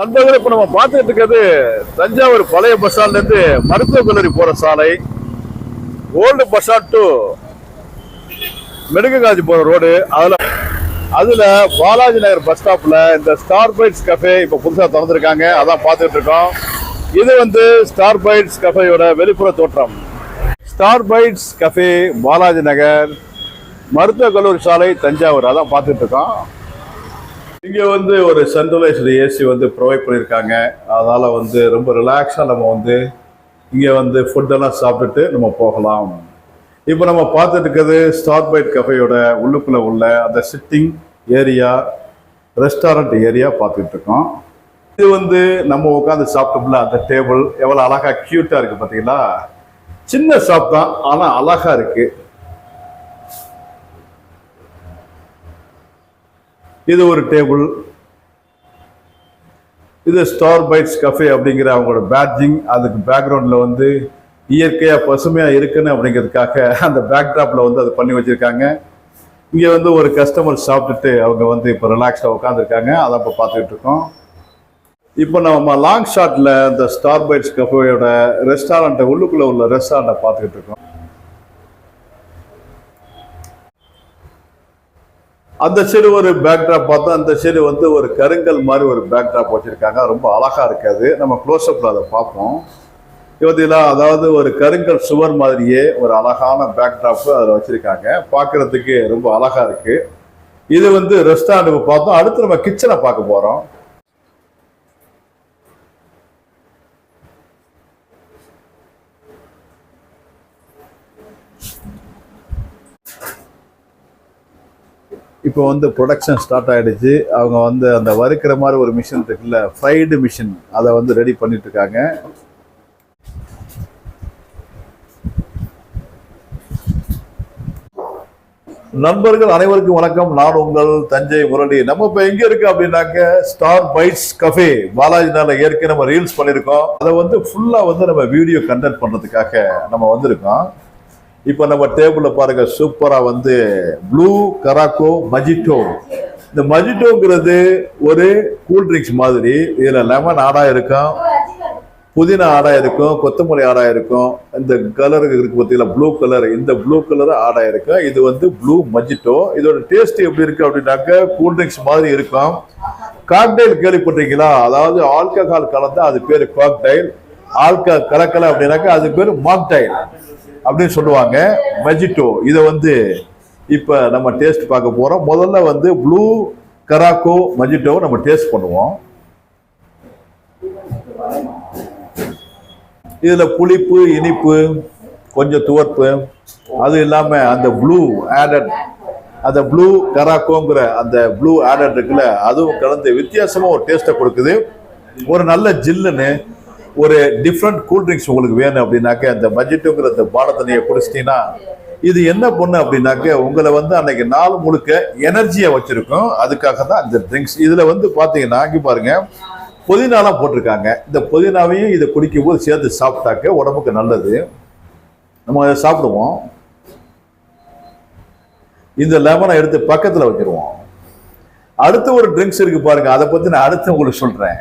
நண்பர்கள் இப்போ நம்ம பார்த்துட்டு இருக்கிறது தஞ்சாவூர் பழைய பஸ் ஸ்டாண்ட்லேருந்து மருத்துவக் கல்லூரி போகிற சாலை old bus stand to medical போகிற ரோடு அதில் அதில் பாலாஜி நகர் பஸ் ஸ்டாப்பில் இந்த ஸ்டார் பைட்ஸ் கஃபே இப்போ புதுசாக திறந்துருக்காங்க. அதான் பார்த்துட்டு இருக்கோம். இது வந்து ஸ்டார் பைட்ஸ் கஃபேயோட வெளிப்புற தோற்றம். Star bites cafe Balaji Nagar மருத்துவக் கல்லூரி சாலை தஞ்சாவூர். அதான் பார்த்துட்டு இருக்கோம். இங்க வந்து ஒரு சென்ட்ரலைஸ்டு ஏசி வந்து ப்ரொவைட் பண்ணியிருக்காங்க அதனால் வந்து ரொம்ப ரிலாக்ஸாக நம்ம வந்து இங்க வந்து ஃபுட்டெல்லாம் சாப்பிட்டுட்டு நம்ம போகலாம். இப்போ நம்ம பார்த்துட்டு இருக்கிறது ஸ்டார் பைட் கஃபேயோட உள்ளுக்குள்ள உள்ள அந்த சிட்டிங் ஏரியா ரெஸ்டாரண்ட் ஏரியா பார்த்துட்டு இருக்கோம். இது வந்து நம்ம உட்காந்து சாப்பிட்டோம்ல அந்த டேபிள் எவ்வளோ அழகாக க்யூட்டாக இருக்குது பார்த்தீங்களா சின்ன ஷாப் தான் ஆனால் அழகாக இருக்குது இது ஒரு டேபிள் இது ஸ்டார் பைட்ஸ் கஃபே அப்படிங்கிற அவங்களோட பேட்ஜிங் அதுக்கு பேக்ரவுண்டில் வந்து இயற்கையாக பசுமையாக இருக்குன்னு அப்படிங்கிறதுக்காக அந்த பேக்ட்ராப்பில் வந்து அது பண்ணி வச்சுருக்காங்க. இங்கே வந்து ஒரு கஸ்டமர் சாப்பிட்டுட்டு அவங்க வந்து இப்போ ரிலாக்ஸ்டாக உட்காந்துருக்காங்க அதை இப்போ பார்த்துக்கிட்டு இருக்கோம். இப்போ நம்ம லாங் ஷாட்டில் இந்த ஸ்டார் பைட்ஸ் கஃபேயோட ரெஸ்டாரண்ட்டை உள்ளுக்குள்ளே உள்ள ரெஸ்டாரண்ட்டை பார்த்துக்கிட்டு இருக்கோம். அந்த சைடு ஒரு பேக்ட்ராப் பார்த்தோம் அந்த சைடு வந்து ஒரு கருங்கல் மாதிரி ஒரு பேக்ட்ராப் வச்சுருக்காங்க. ரொம்ப அழகாக இருக்காது. நம்ம க்ளோஸ்அப்பில் அதை பார்ப்போம். இவத்தில அதாவது ஒரு கருங்கல் சுவர் மாதிரியே ஒரு அழகான பேக்ட்ராப் அதில் வச்சுருக்காங்க. பார்க்குறதுக்கு ரொம்ப அழகாக இருக்குது இது வந்து ரெஸ்டாரண்ட் பார்த்தோம். அடுத்து நம்ம கிச்சனை பார்க்க போகிறோம் இப்போ வந்து ப்ரொடக்ஷன் ஸ்டார்ட் ஆயிடுச்சு. அவங்க வந்து அந்த வறுக்கிற மாதிரி ஒரு மிஷின் இருக்குல்ல ஃப்ரைடு மிஷின் அதை வந்து ரெடி பண்ணிட்டு இருக்காங்க. நண்பர்கள் அனைவருக்கும் வணக்கம். நான் உங்கள் தஞ்சை முரளி. நம்ம இப்ப எங்க இருக்கு அப்படின்னாக்க ஸ்டார் பைட்ஸ் கஃபே பாலாஜி நாள் ஏற்கனவே நம்ம ரீல்ஸ் பண்ணியிருக்கோம். அதை வந்து ஃபுல்லா வந்து நம்ம வீடியோ கண்டென்ட் பண்றதுக்காக நம்ம வந்திருக்கோம். இப்போ நம்ம டேபிளில் பாருங்க சூப்பராக வந்து ப்ளூ கராக்கோ மஜிட்டோ இந்த மஜிட்டோங்கிறது ஒரு கூல் ட்ரிங்க்ஸ் மாதிரி. இதில் லெமன் ஆடா இருக்கும் புதினா ஆடா இருக்கும் கொத்தமல்லி ஆடா இருக்கும். இந்த கலர் இருக்கு பார்த்தீங்களா ப்ளூ கலர் இந்த ப்ளூ கலர் ஆடா இருக்கும். இது வந்து ப்ளூ மஜிட்டோ இதோட டேஸ்ட் எப்படி இருக்கு அப்படின்னாக்க கூல் ட்ரிங்க்ஸ் மாதிரி இருக்கும். காக்டைல் கேள்விப்பட்டிருக்கீங்களா? அதாவது ஆல்கஹால் கலந்தா அது பேர் காக்டைல் ஆல்கா கலக்கலை அப்படின்னாக்கா அது பேர் மாக்டைல் அப்படின்னு சொல்லுவாங்க. மெஜிட்டோ இதை வந்து இப்போ நம்ம டேஸ்ட் பார்க்க போகிறோம் முதல்ல வந்து ப்ளூ கராக்கோ மெஜிட்டோவை நம்ம டேஸ்ட் பண்ணுவோம். இதில் புளிப்பு இனிப்பு கொஞ்சம் துவர்ப்பு. அது இல்லாமல் அந்த ப்ளூ ஆடட் அந்த ப்ளூ கராக்கோங்கிற அந்த ப்ளூ ஆடட் இருக்குல்ல அதுவும் கலந்து வித்தியாசமாக ஒரு டேஸ்ட்டை கொடுக்குது. ஒரு நல்ல ஜில்லுன்னு ஒரு டிஃப்ரெண்ட் கூல் ட்ரிங்க்ஸ் உங்களுக்கு வேணும் அப்படின்னாக்க அந்த மஜிட்டுங்கிற அந்த பானத்தண்ணியை குடிச்சிட்டீங்கன்னா இது என்ன பொண்ணு அப்படின்னாக்க உங்களை வந்து அன்னைக்கு நாள் முழுக்க எனர்ஜியை வச்சிருக்கும். அதுக்காக தான் அந்த ட்ரிங்க்ஸ் இதில் வந்து பார்த்தீங்கன்னா இங்கே பாருங்க புதினாலாம் போட்டிருக்காங்க. இந்த புதினாவையும் இதை குடிக்கும் போது சேர்த்து சாப்பிட்டாக்க உடம்புக்கு நல்லது. நம்ம அதை சாப்பிடுவோம். இந்த லெமனை எடுத்து பக்கத்தில் வச்சிருவோம். அடுத்து ஒரு ட்ரிங்க்ஸ் இருக்கு பாருங்க அதை பற்றி நான் அடுத்து உங்களுக்கு சொல்கிறேன்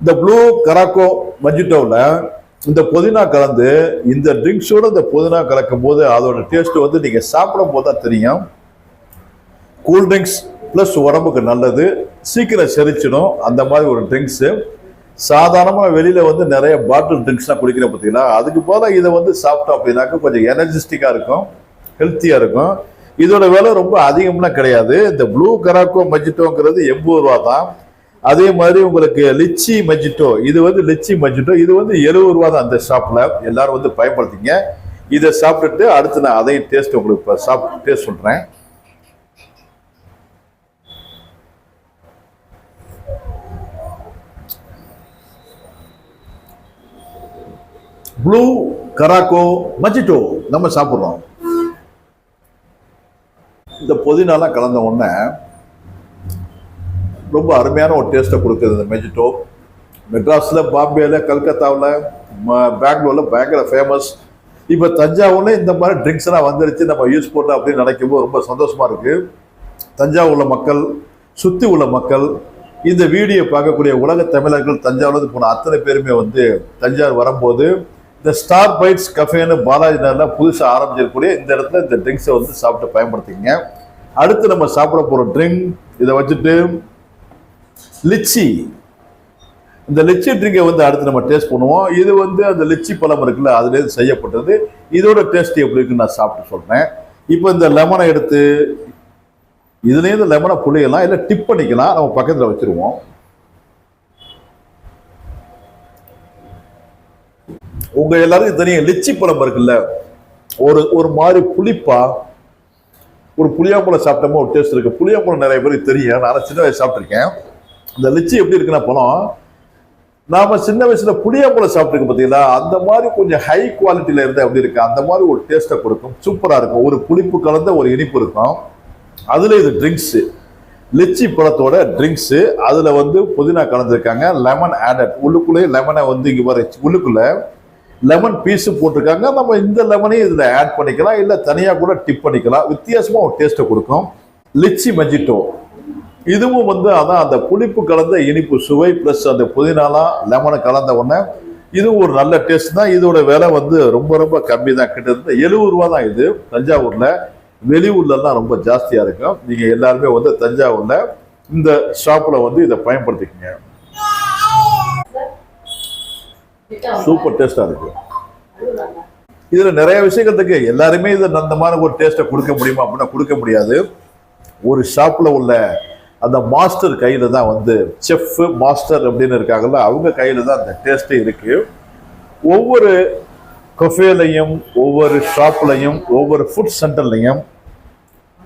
இந்த ப்ளூ கராக்கோ மஜிட்டோவில் இந்த புதினா கலந்து இந்த ட்ரிங்க்ஸோட இந்த புதினா கலக்கும் போது அதோட டேஸ்ட் வந்து நீங்கள் சாப்பிடும் போது தான் தெரியும். கூல் ட்ரிங்க்ஸ் ப்ளஸ் உடம்புக்கு நல்லது. சீக்கிரம் செரிச்சிடும். அந்த மாதிரி ஒரு ட்ரிங்க்ஸு சாதாரணமாக வெளியில் வந்து நிறைய பாட்டில் ட்ரிங்க்ஸ்லாம் குடிக்கிற பார்த்தீங்களா? அதுக்கு போல இதை வந்து சாப்பிட்டோம் அப்படின்னாக்க கொஞ்சம் எனர்ஜிஸ்டிக்காக இருக்கும். ஹெல்த்தியாக இருக்கும். இதோட விலை ரொம்ப அதிகம்லாம் கிடையாது. இந்த ப்ளூ கராக்கோ மஜிட்டோங்கிறது எண்பது ரூபா தான். அதே மாதிரி உங்களுக்கு லிச்சி மஜிட்டோ இது வந்து லிச்சி மஜிட்டோ இது வந்து எழுபது ரூபா தான் அந்த ஷாப்பில் எல்லாரும் வந்து பயன்படுத்திங்க இதை சாப்பிட்டுட்டு அடுத்து நான் அதையும் டேஸ்ட் உங்களுக்கு இப்போ சாப்பிட்டு டேஸ்ட் சொல்கிறேன் ப்ளூ கராக்கோ மஜிட்டோ நம்ம சாப்பிட்றோம். இந்த புதினாலாம் கலந்த உடனே ரொம்ப அருமையான ஒரு டேஸ்ட்டை கொடுக்குது இந்த மெஜிட்டோ மெட்ராஸில் பாம்பேயில் கல்கத்தாவில் பெங்களூரில் பயங்கர ஃபேமஸ் இப்போ தஞ்சாவூரில் இந்த மாதிரி ட்ரிங்க்ஸ்லாம் வந்துருச்சு நம்ம யூஸ் பண்ணோம் அப்படின்னு நினைக்கும் போது ரொம்ப சந்தோஷமாக இருக்குது தஞ்சாவூரில் மக்கள் சுற்றி உள்ள மக்கள் இந்த வீடியோ பார்க்கக்கூடிய உலக தமிழர்கள் தஞ்சாவூர்லேருந்து போன அத்தனை பேருமே வந்து தஞ்சாவூர் வரும்போது இந்த ஸ்டார் பைட்ஸ் கஃபேன்னு பாலாஜி நகரில் புதுசாக ஆரம்பிச்சிருக்கக்கூடிய இந்த இடத்துல இந்த ட்ரிங்க்ஸை வந்து சாப்பிட்டு பயன்படுத்திங்க அடுத்து நம்ம சாப்பிட போகிற ட்ரிங்க் இதை வச்சுட்டு லிச்சி. இந்த லிச்சி ட்ரிங்கை வந்து அடுத்து நம்ம டேஸ்ட் பண்ணுவோம். இது வந்து அந்த லிச்சி பழம் இருக்குல்ல அதுலேருந்து செய்யப்பட்டது. இதோட டேஸ்ட் எப்படி இருக்குன்னு நான் சாப்பிட்டு சொல்கிறேன் இப்போ இந்த லெமனை எடுத்து இதுலேருந்து லெமனை புளியலாம் இல்லை டிப் பண்ணிக்கலாம். நம்ம பக்கத்தில் வச்சிருவோம். உங்கள் எல்லாருக்கும் தெரியும் லிச்சி பழம் இருக்குல்ல ஒரு ஒரு மாதிரி புளிப்பா ஒரு புளியாம்பழம் சாப்பிட்டோமோ ஒரு டேஸ்ட் இருக்குது புளியாம்பழம் நிறைய பேருக்கு தெரியும். நான் சின்ன வயசு சாப்பிட்ருக்கேன் இந்த லிச்சி எப்படி இருக்குன்னா பழம் நாம சின்ன வயசுல புளியாம்பழம் சாப்பிட்டுருக்கோம் பார்த்தீங்களா? அந்த மாதிரி கொஞ்சம் ஹை குவாலிட்டியில இருந்தா எப்படி இருக்கு? அந்த மாதிரி ஒரு டேஸ்ட்டை கொடுக்கும். சூப்பரா இருக்கும். ஒரு புளிப்பு கலந்த ஒரு இனிப்பு இருக்கும். அதுல இது ட்ரிங்க்ஸ் லிச்சி பழத்தோட ட்ரிங்க்ஸ் அதுல வந்து புதினா கலந்துருக்காங்க. லெமன் ஆடட் உள்ளுக்குள்ளே லெமனை வந்து இங்க வர உள்ளுக்குள்ள லெமன் பீஸு போட்டிருக்காங்க. நம்ம இந்த லெமனையும் இதில் ஆட் பண்ணிக்கலாம். இல்லை தனியாக கூட டிப் பண்ணிக்கலாம். வித்தியாசமாக ஒரு டேஸ்ட்டை கொடுக்கும். லிச்சி மஜிட்டோ இதுவும் வந்து அதான் அந்த புளிப்பு கலந்த இனிப்பு சுவை ப்ளஸ் அந்த புதினாலாம் லெமனை கலந்த உடனே இதுவும் ஒரு நல்ல டேஸ்ட் தான். இதோட விலை வந்து ரொம்ப ரொம்ப கம்மி தான். கிட்டத்தட்ட எழுபது ரூபா தான் இது. தஞ்சாவூரில் வெளியூர்லலாம் ரொம்ப ஜாஸ்தியாக இருக்கும் நீங்கள் எல்லாருமே வந்து தஞ்சாவூரில் இந்த ஷாப்பில் வந்து இதை பயன்படுத்திக்கங்க. சூப்பர் டேஸ்ட்டாக இருக்கு. இதில் நிறைய விஷயங்கள் இருக்கு. எல்லாருமே இது அந்த மாதிரி ஒரு டேஸ்ட்டை கொடுக்க முடியுமா அப்படின்னா கொடுக்க முடியாது. ஒரு ஷாப்பில் உள்ள அந்த மாஸ்டர் கையில் தான் வந்து செஃப்பு மாஸ்டர் அப்படின்னு இருக்காங்கல்ல அவங்க கையில் தான் அந்த டேஸ்ட்டே இருக்குது ஒவ்வொரு கஃபேலையும் ஒவ்வொரு ஷாப்லையும் ஒவ்வொரு ஃபுட் சென்டர்லையும்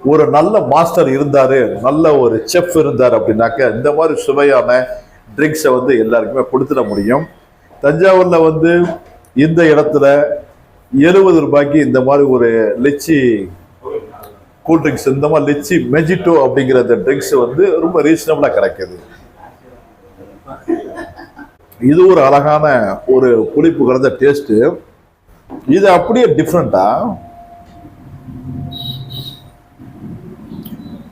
ஒரு நல்ல மாஸ்டர் இருந்தார் நல்ல ஒரு செஃப் இருந்தார் அப்படின்னாக்க இந்த மாதிரி சுவையான ட்ரிங்க்ஸை வந்து எல்லாருக்குமே கொடுத்துட முடியும். தஞ்சாவூரில் வந்து இந்த இடத்துல எழுபது ரூபாய்க்கு இந்த மாதிரி ஒரு லிச்சி கூல் ட்ரிங்க்ஸ் இந்த மாதிரி லிச்சி மெஜிட்டோ அப்படிங்கிற அந்த ட்ரிங்க்ஸ் வந்து ரொம்ப ரீசனபிளாக கிடைக்குது. இது ஒரு அழகான ஒரு புளிப்பு கலந்த டேஸ்ட்டு இது அப்படியே டிஃப்ரெண்ட்டாக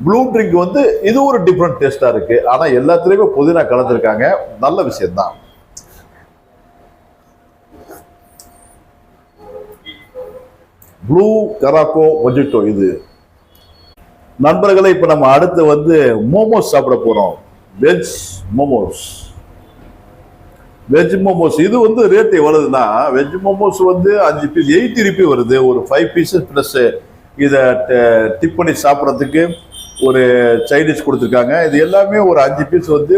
ப்ளூ ட்ரிங்க் வந்து இது ஒரு டிஃப்ரெண்ட் டேஸ்ட்டாக இருக்குது ஆனால் எல்லாத்துலேயுமே புதினா கலந்துருக்காங்க. நல்ல விஷயம்தான். ப்ளூ கராக்கோ மொஜிட்டோ இது. நண்பர்களை இப்ப நம்ம அடுத்து வந்து மோமோஸ் சாப்பிட போறோம். வெஜ் மோமோஸ். வெஜ் மோமோஸ். இது வந்து ரேட் எவ்வளவுன்னா வெஜ் மோமோஸ் வந்து அஞ்சு பீஸ் எயிட்டி ருபி வருது. ஒரு ஃபைவ் பீசஸ் ப்ளஸ் இதை டிப் பண்ணி சாப்பிட்றதுக்கு ஒரு சைடிஷ் கொடுத்துருக்காங்க. இது எல்லாமே ஒரு அஞ்சு பீஸ் வந்து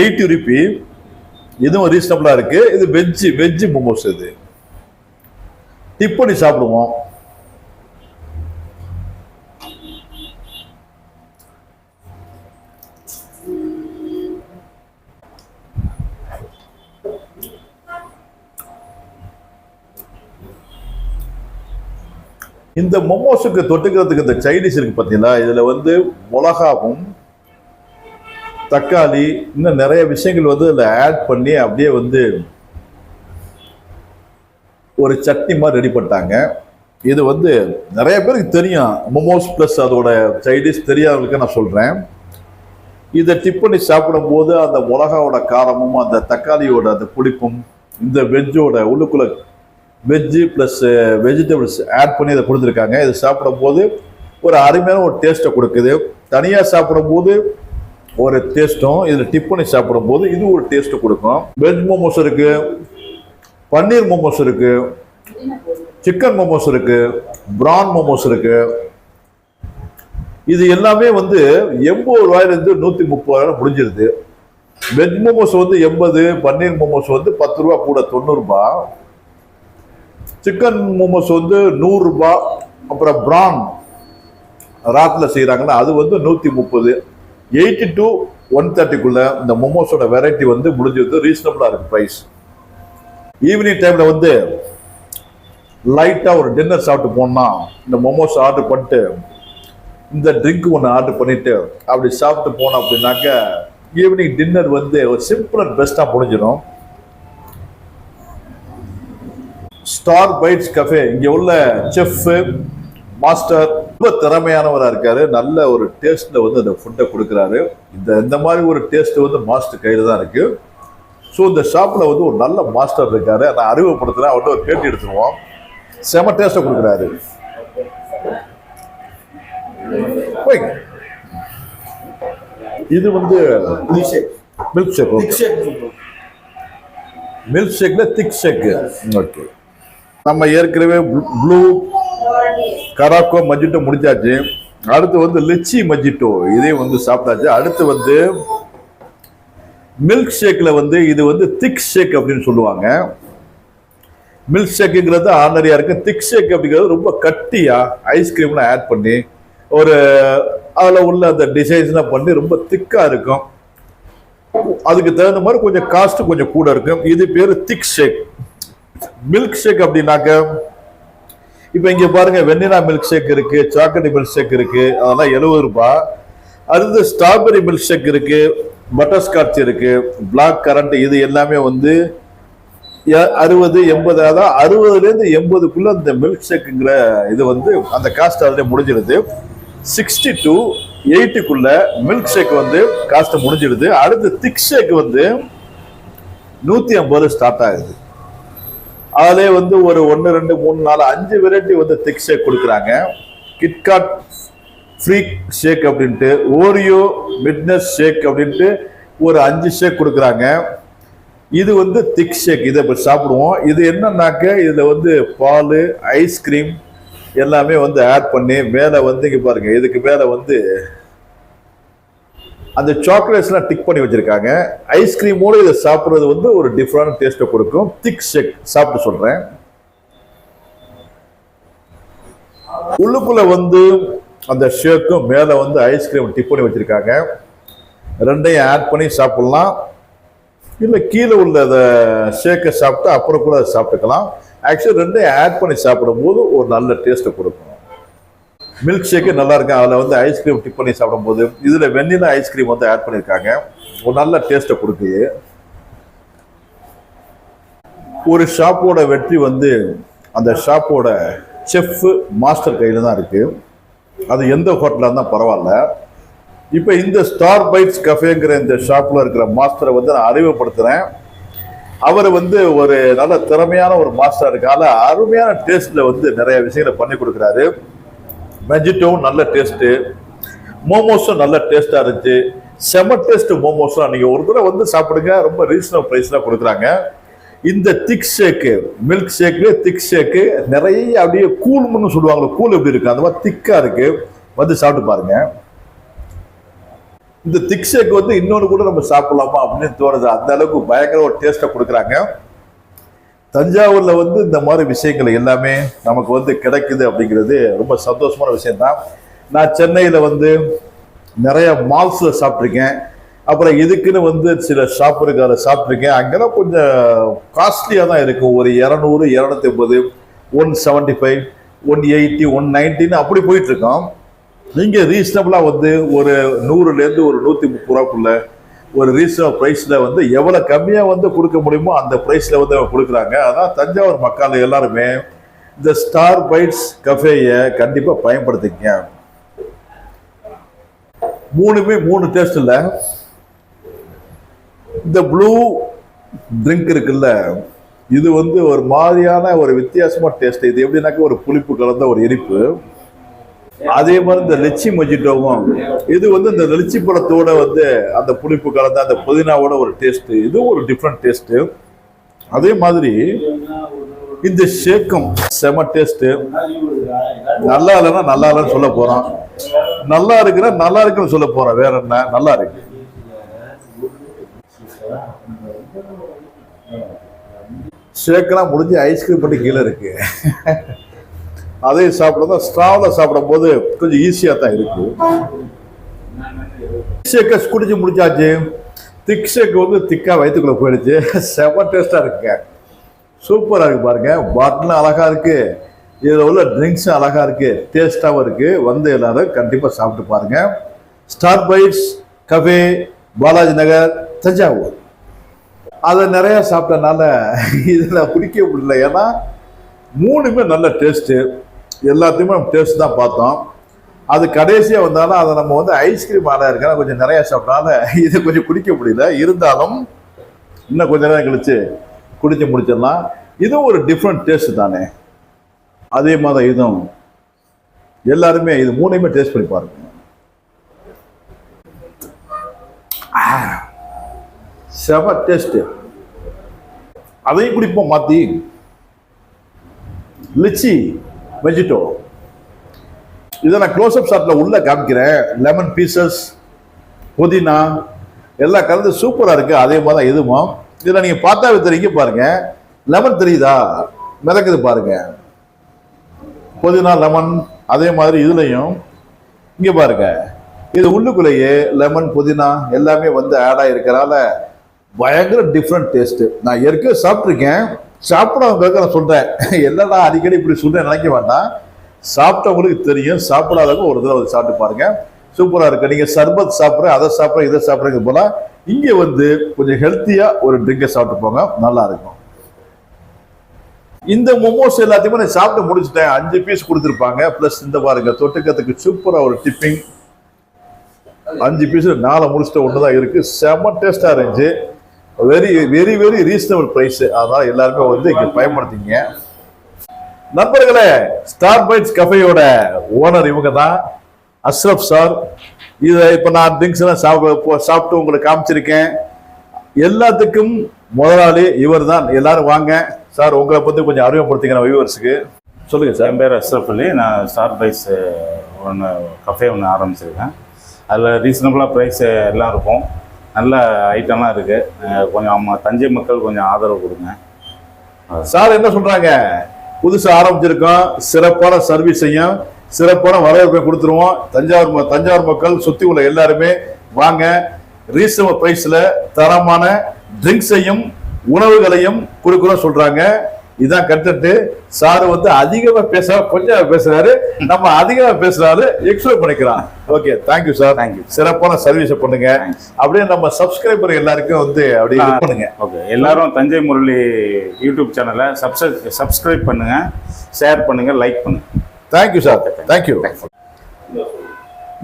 எயிட்டி ருபி இதுவும் ரீசனபிளாக இருக்குது இது வெஜ்ஜு வெஜ்ஜு மோமோஸ் இது. டிப் பண்ணி சாப்பிடுவோம். இந்த மொமோஸுக்கு தொட்டுக்கிறதுக்கு இந்த சைடிஷ் இருக்கு பார்த்தீங்களா இதில் வந்து மிளகாவும் தக்காளி இன்னும் நிறைய விஷயங்கள் வந்து இதில் ஆட் பண்ணி அப்படியே வந்து ஒரு சட்னி மாதிரி ரெடி பண்ணிட்டாங்க. இது வந்து நிறைய பேருக்கு தெரியும். மொமோஸ் ப்ளஸ் அதோட சைடிஷ் தெரியாதவங்களுக்கு நான் சொல்கிறேன் இதை டிப் பண்ணி சாப்பிடும்போது அந்த மிளகாவோட காரமும் அந்த தக்காளியோட அந்த புளிப்பும் இந்த வெஜ்ஜோட உள்ளுக்குள்ள வெஜ்ஜு ப்ளஸ் வெஜிடபிள்ஸ் ஆட் பண்ணி அதை கொடுத்துருக்காங்க. இது சாப்பிடும்போது ஒரு அருமையான ஒரு டேஸ்ட்டை கொடுக்குது. தனியாக சாப்பிடும்போது ஒரு டேஸ்ட்டும் இதில் டிப் பண்ணி சாப்பிடும்போது இது ஒரு டேஸ்ட்டு கொடுக்கும். வெஜ் மோமோஸ் இருக்கு பன்னீர் மோமோஸ் இருக்குது சிக்கன் மோமோஸ் இருக்குது ப்ரான் மோமோஸ் இருக்குது இது எல்லாமே வந்து எண்பது ரூபாயிலேருந்து நூற்றி முப்பது ரூபாய் முடிஞ்சிருது. வெஜ் மோமோஸ் வந்து எண்பது பன்னீர் மோமோஸ் வந்து பத்து ரூபா கூட தொண்ணூறுபா சிக்கன் மோமோஸ் வந்து நூறுரூபா அப்புறம் ப்ரான் ராத்தில் செய்கிறாங்கன்னா அது வந்து நூற்றி முப்பது. எயிட்டி டு ஒன் தேர்ட்டிக்குள்ளே இந்த மோமோஸோட வெரைட்டி வந்து முடிஞ்சது ரீசனபிளாக இருக்குது ப்ரைஸ் ஈவினிங் டைமில் வந்து லைட்டாக ஒரு டின்னர் சாப்பிட்டு போனோம்னா இந்த மோமோஸ் ஆர்டர் பண்ணிட்டு இந்த ட்ரிங்க் ஒன்று ஆர்டர் பண்ணிவிட்டு அப்படி சாப்பிட்டு போனோம் அப்படின்னாக்க ஈவினிங் டின்னர் வந்து ஒரு சிம்பிள் அண்ட் பெஸ்ட்டாக முடிஞ்சிடும். ஸ்டார் பைட்ஸ் கஃபே இங்கே உள்ள செஃப் மாஸ்டர் ரொம்ப திறமையானவரா இருக்காரு. நல்ல ஒரு டேஸ்ட்ல வந்து அந்த ஃபுட்டை கொடுக்குறாரு. இந்த இந்த மாதிரி ஒரு டேஸ்ட் வந்து மாஸ்டர் கையில தான் இருக்கு. ஸோ இந்த ஷாப்ல வந்து ஒரு நல்ல மாஸ்டர் இருக்காரு. நான் அறிமுகப்படுத்துறேன். அவர்கிட்ட ஒரு பேட்டி எடுத்துருவோம். செம டேஸ்ட்டை கொடுக்குறாரு. இது வந்து மில்க் ஷேக் மில்க் ஷேக்ல திக் ஷேக் ஓகே நம்ம ஏற்கனவே ப்ளூ கராக்கோ மஜிட்டோ முடிச்சாச்சு. அடுத்து வந்து லிச்சி மஜிட்டோ இதையும் வந்து சாப்பிட்டாச்சு. அடுத்து வந்து மில்க் ஷேக்கில் வந்து இது வந்து திக் ஷேக் அப்படின்னு சொல்லுவாங்க. மில்க் ஷேக்குங்கிறது ஆர்டினரியா இருக்கு. திக் ஷேக் அப்படிங்கிறது ரொம்ப கட்டியாக ஐஸ்கிரீம்லாம் ஆட் பண்ணி ஒரு அதில் உள்ள அந்த டிசைன்ஸ்லாம் பண்ணி ரொம்ப திக்காக இருக்கும். அதுக்கு தகுந்த மாதிரி கொஞ்சம் காஸ்ட்டு கொஞ்சம் கூட இருக்கும். இது பேர் திக் ஷேக் மில்க் ஷேக் அப்படின்னாக்க இப்போ இங்க பாருங்க வெண்ணிலா மில்க் ஷேக் இருக்கு சாக்லேட் மில்க் ஷேக் இருக்கு அதெல்லாம் எழுபது ரூபாய் அடுத்து ஸ்ட்ராபெரி மில்க் ஷேக் இருக்கு பட்டர்ஸ்காட்ச் இருக்கு பிளாக் கரண்ட் இது எல்லாமே வந்து அறுபது எண்பது அதாவது அறுபதுலேருந்து எண்பதுக்குள்ள இந்த மில்க் ஷேக்குங்கிற இது வந்து அந்த காஸ்ட் அதிலே முடிஞ்சிடுது. சிக்ஸ்டி டு எயிட்டுக்குள்ள மில்க் ஷேக் வந்து காஸ்ட் முடிஞ்சிடுது. அடுத்து திக் ஷேக் வந்து நூற்றி ஐம்பது ஸ்டார்ட் ஆகுது. அதிலே வந்து ஒரு ஒன்று ரெண்டு மூணு நாலு அஞ்சு வெரைட்டி வந்து திக் ஷேக் கொடுக்குறாங்க. கிட்காட் ஃப்ரீக் ஷேக் அப்படின்ட்டு ஓரியோ மிட்னஸ் ஷேக் அப்படின்ட்டு ஒரு அஞ்சு ஷேக் கொடுக்குறாங்க. இது வந்து திக் ஷேக் இதை இப்போ சாப்பிடுவோம். இது என்னன்னாக்க இதில் வந்து பால் ஐஸ்கிரீம் எல்லாமே வந்து ஆட் பண்ணி மேலே வந்து இங்கே பாருங்கள் இதுக்கு மேலே வந்து அந்த சாக்லேட்ஸ்லாம் டிக் பண்ணி வச்சிருக்காங்க. ஐஸ்கிரீமோட இதை சாப்பிட்றது வந்து ஒரு டிஃப்ரெண்ட் டேஸ்ட்டை கொடுக்கும். திக் ஷேக் சாப்பிட்டு சொல்கிறேன் உள்ளுக்குள்ள வந்து அந்த ஷேக்கும் மேலே வந்து ஐஸ்கிரீம் டிப் பண்ணி வச்சிருக்காங்க. ரெண்டையும் ஆட் பண்ணி சாப்பிட்லாம். இல்லை கீழே உள்ள அந்த ஷேக்கை சாப்பிட்டு அப்புறம் கூட அதை சாப்பிட்டுக்கலாம். ஆக்சுவலி ரெண்டையும் ஆட் பண்ணி சாப்பிடும்போது ஒரு நல்ல டேஸ்ட்டை கொடுக்கும். மில்க் ஷேக்கு நல்லா இருக்கும் அதில் வந்து ஐஸ்கிரீம் டிப் பண்ணி சாப்பிடும்போது இதில் வெண்ணிலா ஐஸ்கிரீம் வந்து ஆட் பண்ணியிருக்காங்க ஒரு நல்ல டேஸ்ட்டை கொடுக்குது. ஒரு ஷாப்போட வெற்றி வந்து அந்த ஷாப்போட செஃப் மாஸ்டர் கையில் தான் இருக்குது அது எந்த ஹோட்டலாக இருந்தால் பரவாயில்ல. இப்போ இந்த ஸ்டார் பைட்ஸ் கஃபேங்கிற இந்த ஷாப்பில் இருக்கிற மாஸ்டரை வந்து நான் அறிமுகப்படுத்துகிறேன் அவர் வந்து ஒரு நல்ல திறமையான ஒரு மாஸ்டர் இருக்கால அருமையான டேஸ்ட்டில் வந்து நிறைய விஷயங்களை பண்ணி கொடுக்குறாரு. மெஜிட்டோவும் நல்ல டேஸ்ட்டு மோமோஸும் நல்ல டேஸ்ட்டாக இருந்துச்சு. செம டேஸ்ட் மோமோஸும் நீங்கள் ஒரு தடவை வந்து சாப்பிடுங்க. ரொம்ப ரீசனபிள் ப்ரைஸ்லாம் கொடுக்குறாங்க. இந்த thick shake milk shake thick shake நிறைய அப்படியே கூல்னு சொல்லுவாங்களே கூல் எப்படி இருக்கு? அந்த மாதிரி திக்காக இருக்கு. வந்து சாப்பிட்டு பாருங்க. இந்த திக் ஷேக் வந்து இன்னொன்று கூட நம்ம சாப்பிடலாமா அப்படின்னு தோணுது. அந்த அளவுக்கு பயங்கர ஒரு டேஸ்ட்டை கொடுக்குறாங்க. தஞ்சாவூரில் வந்து இந்த மாதிரி விஷயங்கள் எல்லாமே நமக்கு வந்து கிடைக்குது அப்படிங்கிறது ரொம்ப சந்தோஷமான விஷயம்தான். நான் சென்னையில் வந்து நிறைய மால்ஸில் சாப்பிட்ருக்கேன் அப்புறம் இதுக்குன்னு வந்து சில ஷாப் இருக்கு அதை சாப்பிட்ருக்கேன் அங்கெல்லாம் கொஞ்சம் காஸ்ட்லியாக தான் இருக்கும் ஒரு இரநூறு இரநூத்தி ஐம்பது one seventy five one eighty one நைன்ட்டின்னு அப்படி போயிட்டுருக்கோம் நீங்கள் ரீசனபுளாக வந்து ஒரு நூறுலேருந்து ஒரு நூற்றி முப்பது ரூபாக்குள்ளே ஒரு ரீசனபிள் ப்ரைஸில் வந்து எவ்வளோ கம்மியாக வந்து கொடுக்க முடியுமோ அந்த ப்ரைஸில் வந்து அவங்க கொடுக்குறாங்க. அதான் தஞ்சாவூர் மக்கள் எல்லாருமே இந்த ஸ்டார் பைட்ஸ் கஃபேயை கண்டிப்பாக பயன்படுத்திக்கங்க. மூணுமே மூணு டேஸ்ட் இந்த ப்ளூ ட்ரிங்க் இருக்குல்ல இது வந்து ஒரு மாதிரியான ஒரு வித்தியாசமான டேஸ்ட் இது எப்படின்னாக்க ஒரு புளிப்பு கலந்த ஒரு இனிப்பு. அதே மாதிரி இந்த லெச்சி மொஜிட்டோவும் இது வந்து இந்த லெச்சி பழத்தோட வந்து அந்த புளிப்பு கலந்த அந்த புதினாவோட ஒரு டேஸ்ட் இது ஒரு டிஃப்ரெண்ட் டேஸ்ட் அதே மாதிரி இந்த ஷேக்கும் செம டேஸ்ட் நல்லா இல்லைன்னா நல்லா இல்லைன்னு சொல்ல போறோம் நல்லா இருக்குன்னா நல்லா இருக்குன்னு சொல்ல போறோம் வேற என்ன? நல்லா இருக்கு. ஷேக்கெல்லாம் முடிஞ்சு ஐஸ்கிரீம் பண்ணி கீழே இருக்கு. அதையும் சாப்பிடுறதா? ஸ்ட்ராவில் சாப்பிடும்போது கொஞ்சம் ஈஸியாக தான் இருக்கு. ஷேக்கை குடிச்சு முடிச்சாச்சு. திக் ஷேக் வந்து திக்காக வயிற்றுக்குள்ளே போயிடுச்சு. செம டேஸ்ட்டாக இருக்குங்க. சூப்பராக இருக்கு பாருங்கள் பாட்டிலும் அழகாக இருக்கு. இதில் உள்ள ட்ரிங்க்ஸும் அழகாக இருக்கு. டேஸ்ட்டாகவும் இருக்கு. வந்து எல்லாரும் கண்டிப்பாக சாப்பிட்டு பாருங்க. Star bites cafe Balaji Nagar Thanjavur. அதை நிறையா சாப்பிட்டனால இதில் பிடிக்க முடியல. ஏன்னா மூணுமே நல்ல டேஸ்ட்டு எல்லாத்தையுமே நம்ம டேஸ்ட் தான் பார்த்தோம். அது கடைசியாக வந்தாலும் அதை நம்ம வந்து ஐஸ்கிரீம் ஆடா இருக்கா? கொஞ்சம் நிறையா சாப்பிட்டால இதை கொஞ்சம் குடிக்க முடியல. இருந்தாலும் இன்னும் கொஞ்ச நேரம் கழிச்சு குடிச்சு முடிச்சிடலாம். இதுவும் ஒரு டிஃப்ரெண்ட் டேஸ்ட் தானே. அதே மாதிரி இதுவும். எல்லாருமே இது மூணையுமே டேஸ்ட் பண்ணி பாருங்க. செவ டேஸ்ட் அதையும் குடிப்போம் மாத்தி. லிச்சி. வெஜிடோ இதை நான் க்ளோஸ்அப் ஷாட்டில் உள்ளே காமிக்கிறேன். லெமன் பீசஸ் புதினா எல்லாம் கலந்து சூப்பராக இருக்குது அதே மாதிரி தான் இதுவும். இதில் நீங்கள் பார்த்தாவே தெரியுங்க பாருங்கள் லெமன் தெரியுதா? மிதக்குது பாருங்கள் புதினா லெமன் அதே மாதிரி இதுலையும். இங்கே பாருங்க. இது உள்ளுக்குள்ளேயே லெமன் புதினா எல்லாமே வந்து ஆட் ஆகிருக்கிறனால பயங்கர டிஃப்ரெண்ட் டேஸ்ட்டு நான் ஏற்கனவே சாப்பிட்ருக்கேன் சாப்பிடவங்களுக்கு நான் சொல்கிறேன் என்னடா அடிக்கடி இப்படி சொல்கிறேன் நினைக்க வேண்டாம். சாப்பிட்டவங்களுக்கு தெரியும். சாப்பிடாதவங்க ஒரு தடவை சாப்பிட்டு பாருங்க. சூப்பராக இருக்கு. நீங்கள் சர்பத் சாப்பிட்ற அதை சாப்பிட்றேன் இதை சாப்பிட்றது போல இங்கே வந்து கொஞ்சம் ஹெல்த்தியாக ஒரு ட்ரிங்கை சாப்பிட்டு போங்க. நல்லா இருக்கும். இந்த மோமோஸ் எல்லாத்தையுமே நான் சாப்பிட்டு முடிச்சிட்டேன். அஞ்சு பீஸ் கொடுத்துருப்பாங்க. ப்ளஸ் இந்த பாருங்க தொட்டுக்கிறதுக்கு சூப்பராக ஒரு டிப்பிங் அஞ்சு பீஸ் நாலு முடிச்சுட்டு ஒன்று தான் இருக்குது செம்ம டேஸ்ட்டாக இருந்துச்சு. Very very very reasonable price அதான் எல்லாருமே வந்து இங்க பயன்படுத்திங்க. நண்பர்களே ஸ்டார் பைட்ஸ் கஃபேயோட ஓனர் இவங்க தான் அஸ்ரப் சார் இதை இப்போ நான் ட்ரிங்க்ஸ் எல்லாம் சாப்பிட சாப்பிட்டு உங்களுக்கு காமிச்சிருக்கேன். எல்லாத்துக்கும் முதலாளி இவர் தான் எல்லாரும் வாங்க. சார் உங்களை பற்றி கொஞ்சம் அறிமுகப்படுத்திக்கிறேன் வியூவர்ஸுக்கு சொல்லுங்கள் சார் என் பேர் அஷ்ரஃப் அலி. நான் ஸ்டார் பைட்ஸ் ஒன்று கஃபே ஒன்று ஆரம்பிச்சிருக்கேன். அதில் ரீசனபுளாக ப்ரைஸ் எல்லாம் இருக்கும். நல்ல ஐட்டம்லாம் இருக்குது கொஞ்சம் ஆமாம் தஞ்சை மக்கள் கொஞ்சம் ஆதரவு கொடுங்க. சார் என்ன சொல்றாங்க? புதுசாக ஆரம்பிச்சிருக்கோம். சிறப்பான சர்வீஸையும் சிறப்பான வரவேற்பை கொடுத்துருவோம். தஞ்சாவூர் தஞ்சாவூர் மக்கள் சுற்றி உள்ள எல்லாருமே வாங்க. ரீசனபிள் ப்ரைஸில் தரமான ட்ரிங்க்ஸையும் உணவுகளையும் கொடுக்குறோம் சொல்றாங்க. இதான் கண்டென்ட் சார் வந்து அதிகமா பேச கொஞ்சம் பேசுறாரு. நம்ம அதிகமா பேசுறாரு எக்ஸ்பிளைன் பண்ணிக்கலாம் okay thank you sir you. சிறப்பான சர்வீஸ் பண்ணுங்க. அப்படியே நம்ம சப்ஸ்கிரைபர் எல்லாருக்கும் வந்து அப்படியே பண்ணுங்க. ஓகே எல்லாரும் தஞ்சை முரளி யூடியூப் சேனலை சப்ஸ்கிரைப் சப்ஸ்கிரைப் பண்ணுங்கள் ஷேர் பண்ணுங்கள் லைக் பண்ணுங்கள் thank you sir thank you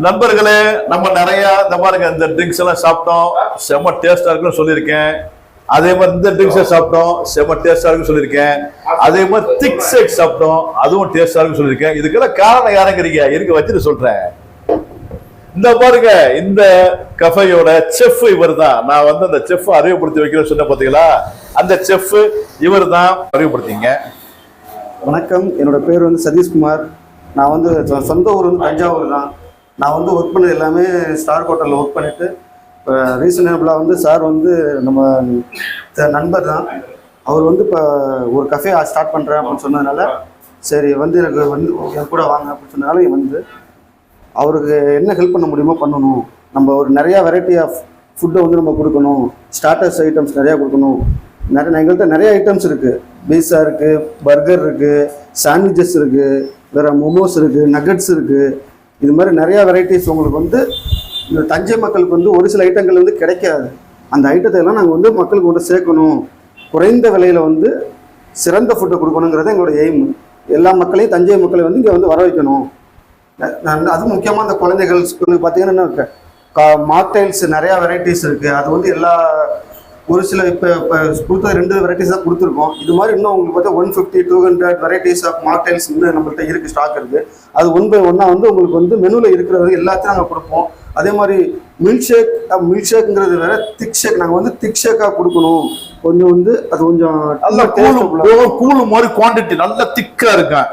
நண்பர்களே நம்ம நிறைய இந்த பாருங்க இந்த ட்ரிங்க்ஸ் எல்லாம் சாப்பிட்டோம். செம்ம டேஸ்டா இருக்குன்னு சொல்லியிருக்கேன். அதே மாதிரி இந்த ட்ரிங்க்ஸ் சாப்பிட்டோம். செம்ம டேஸ்டா இருக்குன்னு சொல்லியிருக்கேன். அதே மாதிரி திக் ஷேக் சாப்பிட்டோம். அதுவும் டேஸ்டா இருக்குன்னு சொல்லியிருக்கேன். இதுக்கெல்லாம் காரணம் யாருங்கிறீங்க? இருக்க வச்சுட்டு சொல்றேன். இந்த பாருங்க இந்த கஃபையோட செஃப் இவர் தான் நான் வந்து அந்த செஃப் அறிவுப்படுத்தி வைக்கிறேன் சொன்ன பாத்தீங்களா? அந்த செஃப் இவர் தான் அறிவுப்படுத்திங்க வணக்கம். என்னோட பேர் வந்து சதீஷ்குமார். நான் வந்து சொந்த ஊர் வந்து தஞ்சாவூர் தான். நான் வந்து ஒர்க் பண்ணது எல்லாமே ஸ்டார் ஹோட்டலில் ஒர்க் பண்ணிவிட்டு இப்போ ரீசனபிளாக வந்து சார் வந்து நம்ம நண்பர் தான். அவர் வந்து இப்போ ஒரு கஃபே ஸ்டார்ட் பண்ணுறேன் அப்படின்னு சொன்னதுனால சரி வந்து எனக்கு வந்து என் கூட வாங்க அப்படின்னு சொன்னதுனால வந்து அவருக்கு என்ன ஹெல்ப் பண்ண முடியுமோ பண்ணணும். நம்ம ஒரு நிறையா வெரைட்டி ஆஃப் ஃபுட்டை வந்து நம்ம கொடுக்கணும். ஸ்டார்டர்ஸ் ஐட்டம்ஸ் நிறையா கொடுக்கணும். நிறைய எங்கள்கிட்ட நிறைய ஐட்டம்ஸ் இருக்குது பீஸா இருக்குது பர்கர் இருக்குது சாண்ட்விச்சஸ் இருக்குது வேறு மோமோஸ் இருக்குது நகட்ஸ் இருக்குது இது மாதிரி நிறையா வெரைட்டிஸ் உங்களுக்கு வந்து இந்த தஞ்சை மக்களுக்கு வந்து ஒரு சில ஐட்டங்கள் வந்து கிடைக்காது. அந்த ஐட்டத்தை எல்லாம் நாங்கள் வந்து மக்களுக்கு கொண்டு சேர்க்கணும். குறைந்த விலையில் வந்து சிறந்த ஃபுட்டை கொடுக்கணுங்கிறது எங்களோட எய்ம் எல்லா மக்களையும் தஞ்சை மக்களை வந்து இங்கே வந்து வர வைக்கணும் நான் அது முக்கியமாக அந்த குழந்தைகள் ஸ்கூலுக்கு பார்த்தீங்கன்னா மாக்டைல்ஸ் நிறையா வெரைட்டிஸ் இருக்குது அது வந்து எல்லா ஒரு சில இப்போ இப்போ கொடுத்த ரெண்டு வெரைட்டிஸ் தான் கொடுத்துருக்கோம். இது மாதிரி இன்னும் உங்களுக்கு பார்த்தா one fifty two hundred varieties of mocktails இன்னும் நம்மள்ட்ட இருக்குது ஸ்டாக் இருக்குது அது ஒன் பை ஒன்னாக வந்து உங்களுக்கு வந்து மெனுவில் இருக்கிறது எல்லாத்தையும் நாங்கள் கொடுப்போம். அதே மாதிரி மில்க் ஷேக் மில்க் ஷேக்குங்கிறது வேற திக் ஷேக் நாங்கள் வந்து திக் ஷேக்காக கொடுக்கணும். கொஞ்சம் வந்து அது கொஞ்சம் நல்ல கூழு கூழு மாதிரி குவாண்டிட்டி நல்ல திக்கா இருக்கும்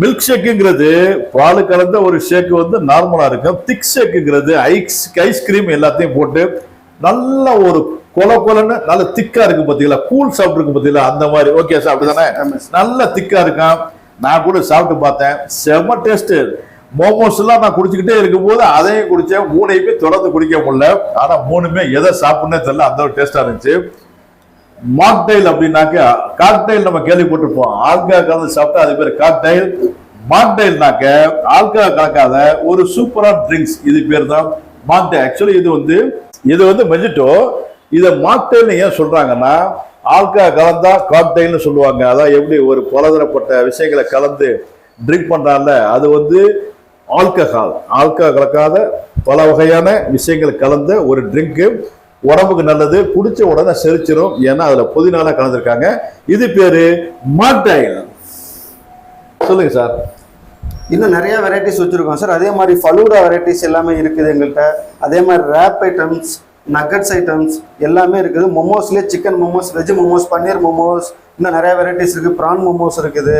மில்க் ஷேக்குங்கிறது பால் கலந்த ஒரு ஷேக் வந்து நார்மலா இருக்கும். திக் ஷேக்குங்கிறது ஐஸ் ஐஸ்கிரீம் எல்லாத்தையும் போட்டு நல்ல ஒரு கொல கொலன்னு நல்ல திக்கா இருக்கு பாத்தீங்களா? கூல் சாப்பிட்டு பாத்தீங்களா? அந்த மாதிரி. ஓகே சார் அப்படிதானே? Yes. நல்ல திக்கா இருக்கும் நான் கூட சாப்பிட்டு பார்த்தேன். செம்ம டேஸ்ட் மோமோஸ் எல்லாம் நான் குடிச்சுக்கிட்டே இருக்கும்போது அதையும் குடிச்சேன். மூணையுமே தொடர்ந்து குடிக்க முடியல. ஆனா மூணுமே எதை சாப்பிடனே தெரியல. அந்த ஒரு டேஸ்டா இருந்துச்சு. மாக்டைல் அப்படின்னாக்க காக்டைல் நம்ம கேள்விப்பட்டிருப்போம். ஆல்கா கலந்து சாப்பிட்டா அது பேர் காக்டைல் மாக்டைல்னாக்க ஆல்கா கலக்காத ஒரு சூப்பரான ட்ரிங்க்ஸ் இது பேர் தான் மாக்டைல் ஆக்சுவலி இது வந்து இது வந்து மெஜிட்டோ இதை மாக்டைல்னு ஏன் சொல்கிறாங்கன்னா ஆல்கா கலந்தா காக்டெயில்னு சொல்லுவாங்க. அதான் எப்படி ஒரு பலதரப்பட்ட விஷயங்களை கலந்து ட்ரிங்க் பண்ணுறாங்கல்ல அது வந்து ஆல்கஹால். ஆல்கா கலக்காத பல வகையான விஷயங்கள் கலந்த ஒரு ட்ரிங்க்கு உடம்புக்கு நல்லது குடிச்ச உடனே செரிச்சிடும் ஏன்னா அதில் புதினாலாம் கலந்துருக்காங்க. இது பேர் மாட்டைல் சொல்லுங்கள் சார். இன்னும் நிறைய வெரைட்டிஸ் வச்சுருக்கோம். சார் அதே மாதிரி ஃபலூடா வெரைட்டிஸ் எல்லாமே இருக்குது எங்கள்கிட்ட அதே மாதிரி ரேப் ஐட்டம்ஸ் நக்கட்ஸ் ஐட்டம்ஸ் எல்லாமே இருக்குது. மொமோஸ்லேயே சிக்கன் மொமோஸ் வெஜ் மொமோஸ் பன்னீர் மொமோஸ் இன்னும் நிறைய வெரைட்டிஸ் இருக்குது. ப்ரான் மொமோஸ் இருக்குது.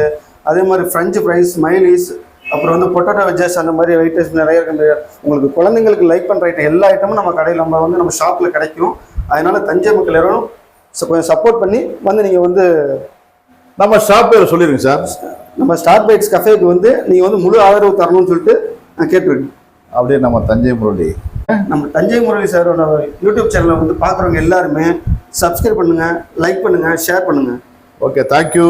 அதே மாதிரி ஃப்ரெஞ்சு ஃப்ரைஸ் மைலீஸ் அப்புறம் வந்து பொட்டேட்டோ வெஜ்ஜஸ் அந்த மாதிரி வெரைட்டிஸ் நிறைய இருக்குது உங்களுக்கு குழந்தைங்களுக்கு லைக் பண்ணுற ஐட்டம் எல்லா ஐட்டமும் நம்ம கடையில் நம்ம வந்து நம்ம ஷாப்பில் கிடைக்கும். அதனால தஞ்சை மக்கள் எல்லாரும் கொஞ்சம் சப்போர்ட் பண்ணி வந்து நீங்கள் வந்து நம்ம ஷாப் பேர் சொல்லிருங்க சார். நம்ம ஸ்டார் பைட்ஸ் கஃபேக்கு வந்து நீங்கள் வந்து முழு ஆதரவு தரணும்னு சொல்லிட்டு நான் கேட்டிருக்கேன். அப்படியே நம்ம தஞ்சை முரளி. நம்ம தஞ்சை முரளி சாரோட யூடியூப் சேனலை வந்து பார்க்குறவங்க எல்லாருமே சப்ஸ்கிரைப் பண்ணுங்க லைக் பண்ணுங்க ஷேர் பண்ணுங்க. Okay thank you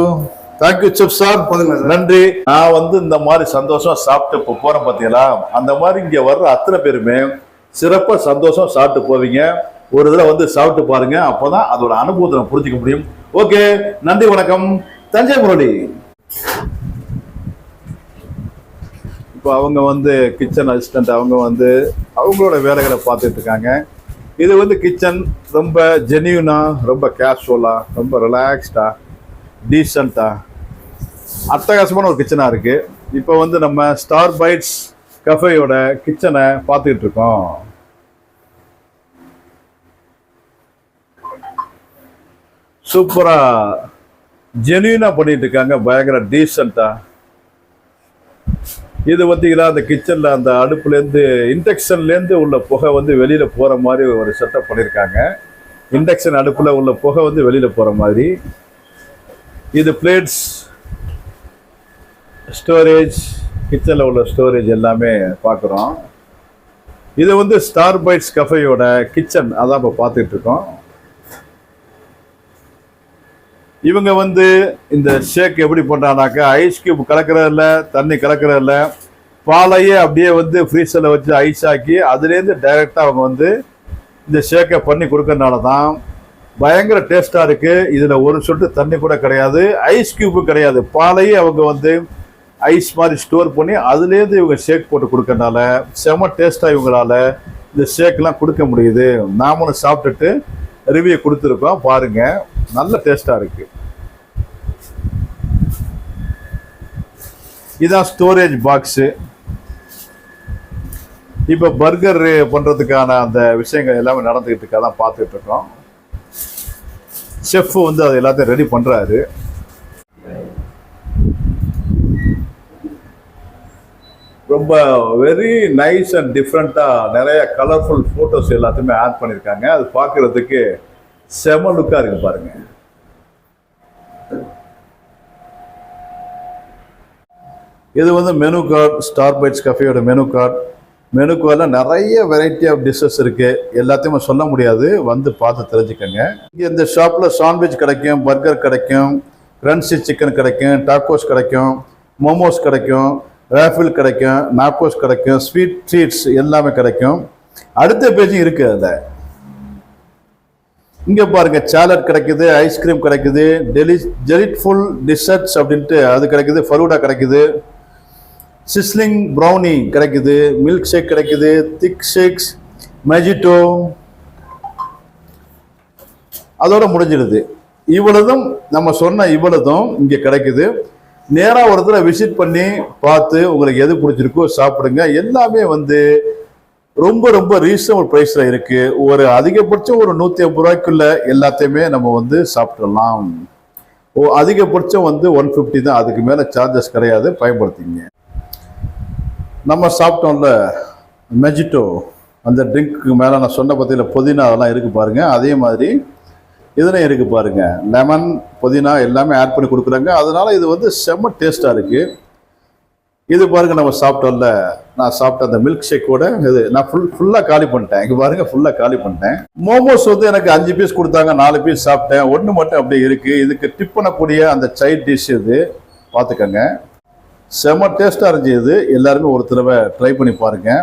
thank you chip sir? போதுங்க நன்றி. நான் வந்து இந்த மாதிரி சந்தோஷம் சாப்பிட்டு இப்போ போறேன் பார்த்தீங்களா அந்த மாதிரி இங்க வர்ற அத்தனை பேருமே சிறப்பா சந்தோஷம் சாப்பிட்டு போவீங்க. ஒரு இதில் வந்து சாப்பிட்டு பாருங்க அப்பதான் அதோட அனுபவத்தை நம்ம புரிஞ்சுக்க முடியும். ஓகே நன்றி வணக்கம். தஞ்சை முரளி. இப்போ அவங்க வந்து கிச்சன் அசிஸ்டன்ட் அவங்க வந்து அவங்களோட வேலைகளை பார்த்துட்டு இருக்காங்க. இது வந்து கிச்சன் ரொம்ப ஜென்யூனாக ரொம்ப கேஷுவலாக ரொம்ப ரிலாக்ஸ்டாக டீசண்டாக அட்டகாசமான ஒரு கிச்சனாக இருக்குது இப்போ வந்து நம்ம ஸ்டார் பைட்ஸ் கஃபேயோட கிச்சனை பார்த்துக்கிட்டு இருக்கோம். சூப்பரா ஜென்யூனா பண்ணிட்டு இருக்காங்க பயங்கர டீசெண்டா இது பார்த்தீங்கன்னா அந்த கிச்சனில் அந்த அடுப்புலேருந்து இண்டக்ஷன்லேருந்து உள்ள புகை வந்து வெளியில் போகிற மாதிரி ஒரு செட்டப் பண்ணியிருக்காங்க இண்டக்ஷன் அடுப்பில் உள்ள புகை வந்து வெளியில் போகிற மாதிரி. இது பிளேட்ஸ் ஸ்டோரேஜ் கிச்சனில் உள்ள ஸ்டோரேஜ் எல்லாமே பார்க்குறோம் இது வந்து ஸ்டார் பைட்ஸ் கஃபேயோட கிச்சன் அதான் இப்போ பார்த்துட்டு இருக்கோம் இவங்க வந்து இந்த ஷேக் எப்படி பண்ணுறாங்கனாக்கா ஐஸ் கியூப் கலக்கிறதில்ல தண்ணி கலக்கிறதில்ல பாலையே அப்படியே வந்து ஃப்ரீசரில் வச்சு ஐஸ் ஆக்கி அதுலேருந்து டைரெக்டாக அவங்க வந்து இந்த ஷேக்கை பண்ணி கொடுக்கறனால தான் பயங்கர டேஸ்ட்டாக இருக்குது இதில் ஒரு சொட்டு தண்ணி கூட கிடையாது ஐஸ் கியூப்பும் கிடையாது. பாலையே அவங்க வந்து ஐஸ் மாதிரி ஸ்டோர் பண்ணி அதுலேருந்து இவங்க ஷேக் போட்டு கொடுக்கறனால செம டேஸ்ட்டாக இவங்களால இந்த ஷேக்லாம் கொடுக்க முடியுது. நாமளும் சாப்பிட்டுட்டு ரிவ்யூ கொடுத்துருக்கோம். பாருங்க. நல்ல டேஸ்ட்டாக இருக்கு. இதான் ஸ்டோரேஜ் பாக்ஸு இப்போ பர்கர் பண்ணுறதுக்கான அந்த விஷயங்கள் எல்லாமே நடந்துக்கிட்டு இருக்கா தான் பார்த்துக்கிட்டு இருக்கோம். செஃப் வந்து அது எல்லாத்தையும் ரெடி பண்ணுறாரு ரொம்ப வெரி நைஸ் அண்ட் டிஃப்ரெண்ட்டாக நிறைய கலர்ஃபுல் ஃபோட்டோஸ் எல்லாத்தையுமே ஆட் பண்ணியிருக்காங்க. அது பார்க்குறதுக்கு செம லுக்காக இருக்கு பாருங்க. இது வந்து மெனு கார்டு ஸ்டார் பைட்ஸ் கஃபேயோட மெனு கார்டு மெனு கார்டில் நிறைய வெரைட்டி ஆஃப் டிஷ்ஷஸ் இருக்குது எல்லாத்தையுமே சொல்ல முடியாது. வந்து பார்த்து தெரிஞ்சுக்கோங்க. இங்கே இந்த ஷாப்பில் சாண்ட்விச் கிடைக்கும் பர்கர் கிடைக்கும் கிரன்ச்சி சிக்கன் கிடைக்கும் டாக்கோஸ் கிடைக்கும் மோமோஸ் கிடைக்கும். ராஃபில் கிடைக்கும் நாக்கோஸ் கிடைக்கும் ஸ்வீட் ட்ரீட்ஸ் எல்லாமே கிடைக்கும். அடுத்த பேஜும் இருக்குது அதில். இங்கே பாருங்கள் சேலட் கிடைக்குது ஐஸ்கிரீம் கிடைக்குது டெலி ஜெலிட் ஃபுல் டிசர்ட்ஸ் அப்படின்ட்டு அது கிடைக்குது ஃபலூடா கிடைக்குது. சிஸ்லிங் ப்ரௌனி கிடைக்குது மில்க் ஷேக் கிடைக்குது திக் ஷேக்ஸ் மெஜிட்டோ அதோட முடிஞ்சிடுது. இவ்வளதும் நம்ம சொன்ன இவ்வளதும் இங்கே கிடைக்குது. நேராக ஒரு தடவை விசிட் பண்ணி பார்த்து உங்களுக்கு எது பிடிச்சிருக்கோ சாப்பிடுங்க. எல்லாமே வந்து ரொம்ப ரொம்ப ரீசனபிள் ப்ரைஸில் இருக்குது ஒரு அதிகபட்சம் ஒரு நூற்றி ஐம்பது ரூபாய்க்குள்ள எல்லாத்தையுமே நம்ம வந்து சாப்பிடலாம். ஓ அதிகபட்சம் வந்து ஒன் ஃபிஃப்டி தான். அதுக்கு மேலே சார்ஜஸ் கிடையாது. பயன்படுத்திங்க நம்ம சாப்பிட்டோம்ல மெஜிட்டோ அந்த ட்ரிங்க்கு மேலே நான் சொன்ன பற்றியில் புதினா அதெல்லாம் இருக்குது பாருங்கள் அதே மாதிரி இதுலையும் இருக்கு பாருங்க. லெமன் புதினா எல்லாமே ஆட் பண்ணி கொடுக்குறாங்க. அதனால இது வந்து செம்ம டேஸ்ட்டாக இருக்கு. இது பாருங்க நம்ம சாப்பிட்டோம்ல. நான் சாப்பிட்ட அந்த மில்க் ஷேக்கோட இது நான் ஃபுல் ஃபுல்லாக காலி பண்ணிட்டேன். இங்கே பாருங்க ஃபுல்லாக காலி பண்ணிட்டேன். மோமோஸ் வந்து எனக்கு அஞ்சு பீஸ் கொடுத்தாங்க நாலு பீஸ் சாப்பிட்டேன். ஒன்று மட்டும் அப்படியே இருக்கு. இதுக்கு டிப் பண்ணக்கூடிய அந்த சைட் டிஷ் இது பார்த்துக்கோங்க. செம்ம டேஸ்ட்டாக இருந்துச்சு இது. எல்லாருமே ஒரு தடவை ட்ரை பண்ணி பாருங்கள்